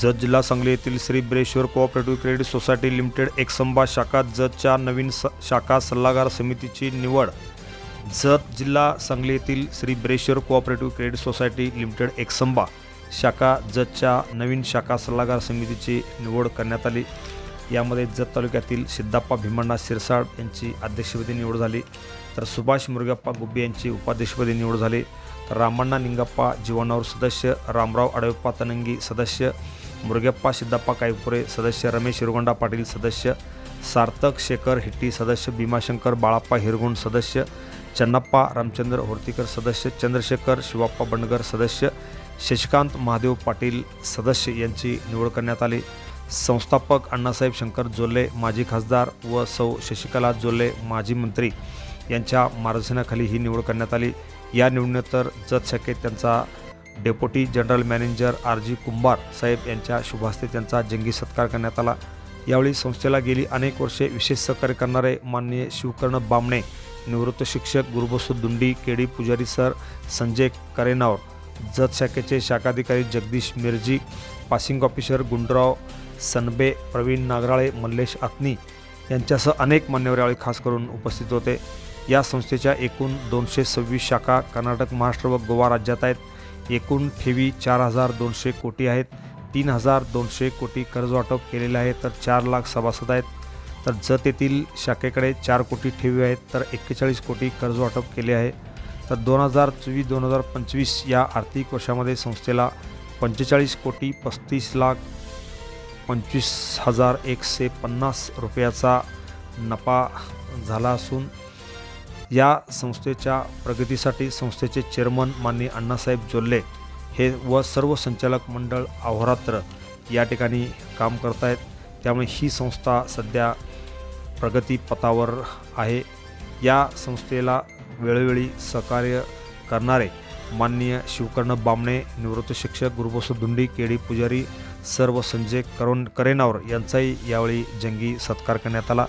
जत जिल्हा सांगली येथील Shri Breshwar cooperative credit society limited Eksamba शाखा जतच्या नवीन स शाखा सल्लागार समितीची निवड. जत जिल्हा सांगली येथील Shri Breshwar cooperative credit society limited Eksamba शाखा जतच्या नवीन शाखा सल्लागार समितीची निवड करण्यात आली. यामध्ये जत तालुक्यातील सिद्धाप्पा भीमण्णा शिरसाड यांची अध्यक्षपदी निवड झाली तर सुभाष मुरगप्पा गुब्बे यांची उपाध्यक्षपदी निवड झाली तर रामण्णा निंगप्पा जीवनावर सदस्य रामराव अडवप्पा तनंगी सदस्य मुरगप्पा सिद्धप्पा कायपुरे सदस्य रमेश हिरगोंडा पाटील सदस्य सार्थक शेखर हिट्टी सदस्य भीमाशंकर बाळाप्पा हिरगुण सदस्य चन्नप्पा रामचंद्र होर्तीकर सदस्य चंद्रशेखर शिवाप्पा बंडगर सदस्य शशिकांत महादेव पाटील सदस्य यांची निवड करण्यात आली. संस्थापक अण्णासाहेब शंकर जोल्ले माजी खासदार व सौ शशिकला जोल्ले माजी मंत्री यांच्या मार्गदर्शनाखाली ही निवड करण्यात आली. या निवडीनंतर जत शाखेत त्यांचा deputy general manager R G Kumbhar साहेब यांच्या शुभास्ते त्यांचा जंगी सत्कार करण्यात आला. यावेळी संस्थेला गेली अनेक वर्षे विशेष सहकार्य करणारे माननीय शिवकर्ण बामणे निवृत्त शिक्षक Gurubasu Dundi K D Pujari sir Sanjay Karenavar Jat शाखेचे शाखाधिकारी जगदीश मिरजी पासिंग ऑफिसर गुंडराव सनबे प्रवीण नागराळे मल्लेश आत्नी यांच्यासह अनेक मान्यवर यावेळी खास करून उपस्थित होते. या संस्थेच्या एकूण दोनशे सव्वीस शाखा कर्नाटक महाराष्ट्र व गोवा राज्यात आहेत. एकूण ठेवी चार हजार दोनशे कोटी आहेत. तीन हजार दोनशे कोटी कर्ज वाटप केलेले आहे तर चार लाख सभासद आहेत. तर जत येथील शाखेकडे चार कोटी ठेवी आहेत तर एक्केचाळीस कोटी कर्ज वाटप केले आहे. तर दोन हजार चोवीस दोन हजार पंचवीस या आर्थिक वर्षामध्ये संस्थेला पंचेचाळीस कोटी पस्तीस लाख पंचवीस हजार एकशे पन्नास रुपयाचा नफा झाला असून या संस्थेच्या प्रगतीसाठी संस्थेचे चेअरमन माननीय अण्णासाहेब जोल्ले हे व सर्व संचालक मंडळ अहोरात्र या ठिकाणी काम करत आहेत त्यामुळे ही संस्था सध्या प्रगतीपथावर आहे. या संस्थेला वेळोवेळी सहकार्य करणारे माननीय शिवकर्ण बामणे निवृत्त शिक्षक गुरुबसू धुंडी केडी पुजारी सर्व संजय करोन करेनावर यांचाही यावेळी जंगी सत्कार करण्यात आला.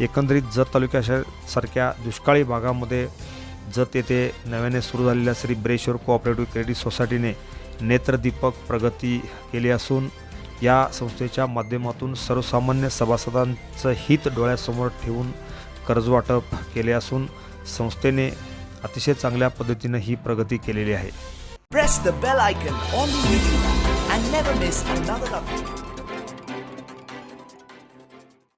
एकंदरीत जत तालुक्यासारख्या दुष्काळी भागामध्ये जत येथे नव्याने सुरू झालेल्या श्री ब्रेश्वर कोऑपरेटिव्ह क्रेडिट सोसायटीने नेत्रदीपक प्रगती केली असून या संस्थेच्या माध्यमातून सर्वसामान्य सभासदांचं हित डोळ्यासमोर ठेवून कर्जवाटप केले असून संस्थेने अतिशय चांगल्या पद्धतीनं ही प्रगती केलेली आहे.